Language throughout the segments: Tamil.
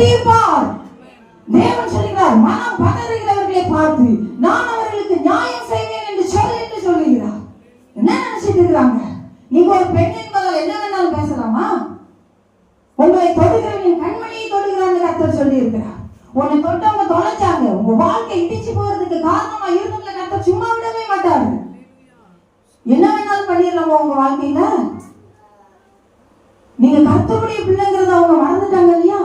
தீர்ப்பார் தேவன் சொல்கிறார் மனம் பதறுகிறவர்களை பார்த்து நான் அவர்களுக்கு நியாயம் செய்வேன் என்று சொல் என்று சொல்லுகிறார். என்ன நினைச்சிட்டு இருக்கிறாங்க நீங்க ஒரு பெண் என்பதால் என்ன வேணாலும் பேசலாமா? உங்களை தொடுகிறவன் கண்மணியை தொடுகிறான்னு கத்தர் சொல்லி இருக்கிறார் உன்னை தொட்டவங்க தொலைச்சாங்க. உங்க வாழ்க்கை இடிச்சு போறதுக்கு காரணமா இருந்தவங்களை கத்தர் சும்மா விடவே மாட்டாரு. என்ன வேணாலும் பண்ணிடலாமா உங்க வாழ்க்கையில? நீங்க கத்தருடைய பிள்ளைங்க அவங்க மறந்துட்டாங்க இல்லையா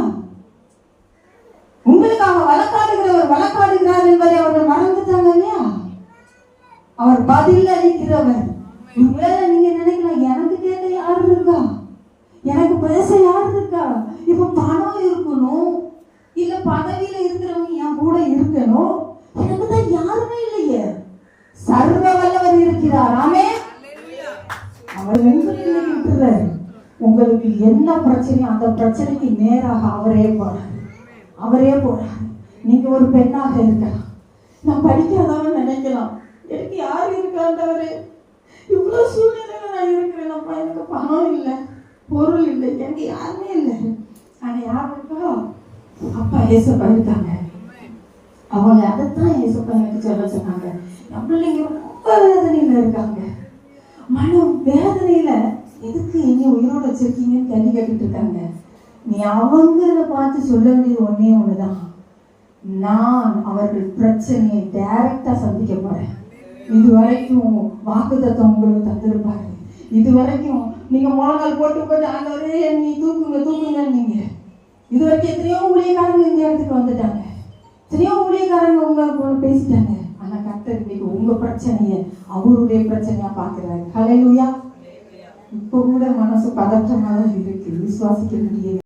உங்களுக்காக வழக்காடுகிறவர் வழக்காடுகிறார் என்பதை அவர்கள் மறந்துட்டாங்க இல்லையா அவர் பதில் அளிக்கிறவர் ஒருவேளை நீங்க நினைக்கலாம் எனக்கு கேட்க யார் இருக்கா? எனக்கு பேச யார் இருக்கா? இப்ப பணம் இருக்கணும். இல்ல பதவியில இருக்கிறவங்க என் கூட இருக்கணும். எனக்கு தான் யாருமே இல்லையே. சர்வ வல்லவர் இருக்கிறார். ஆமே அவர் வெண்கலில் உங்களுக்கு என்ன பிரச்சனையோ அந்த பிரச்சனைக்கு நேராக அவரே போறார். அவரே போறார். நீங்க ஒரு பெண்ணாக இருக்கலாம். நான் படிக்காதவன் நினைக்கலாம். எனக்கு யாரு ஆண்டவரே இவ்வளவு சூழ்நிலையில நான் இருக்கிறேன். அப்பா எனக்கு பணம் இல்லை பொருள் இல்லை எனக்கு யாருமே இல்லை. ஆனா யார் இருக்கா? அப்பா ஏசப்பா இருக்காங்க. அவங்க அதைத்தான் ஏசப்பா எனக்கு சொல்ல சொன்னாங்க. என் பிள்ளைங்க ரொம்ப வேதனையில இருக்காங்க. மனம் வேதனையில எதுக்கு இனி உயிரோட வச்சிருக்கீங்கன்னு கேள்வி கேட்டுட்டு இருக்காங்க. நீ அவங்கள பார்த்து சொல்ல வேண்டியது ஒன்னே ஒண்ணுதான். நான் அவர்கள் பிரச்சனையை டைரக்டா சந்திக்க போறேன். இது வரைக்கும் வாக்கு தத்துவம் உங்களுக்கு தந்திருப்பாரு. இது வரைக்கும் நீங்க முழங்கால் போட்டு போட்டு ஆண்டவரே நீ தூக்குங்க தூக்குங்க நீங்க. இது வரைக்கும் எத்தனையோ ஊழியக்காரங்க இந்த இடத்துக்கு வந்துட்டாங்க. எத்தனையோ ஊழியக்காரங்க உங்க கூட பேசிட்டாங்க. ஆனா கர்த்தர் இன்னைக்கு உங்க பிரச்சனைய அவருடைய பிரச்சனையா பாக்குறாரு ஹalleluya இப்போ கூட மனசு பதற்றமா தான் இருக்கு. விசுவாசிக்க முடியல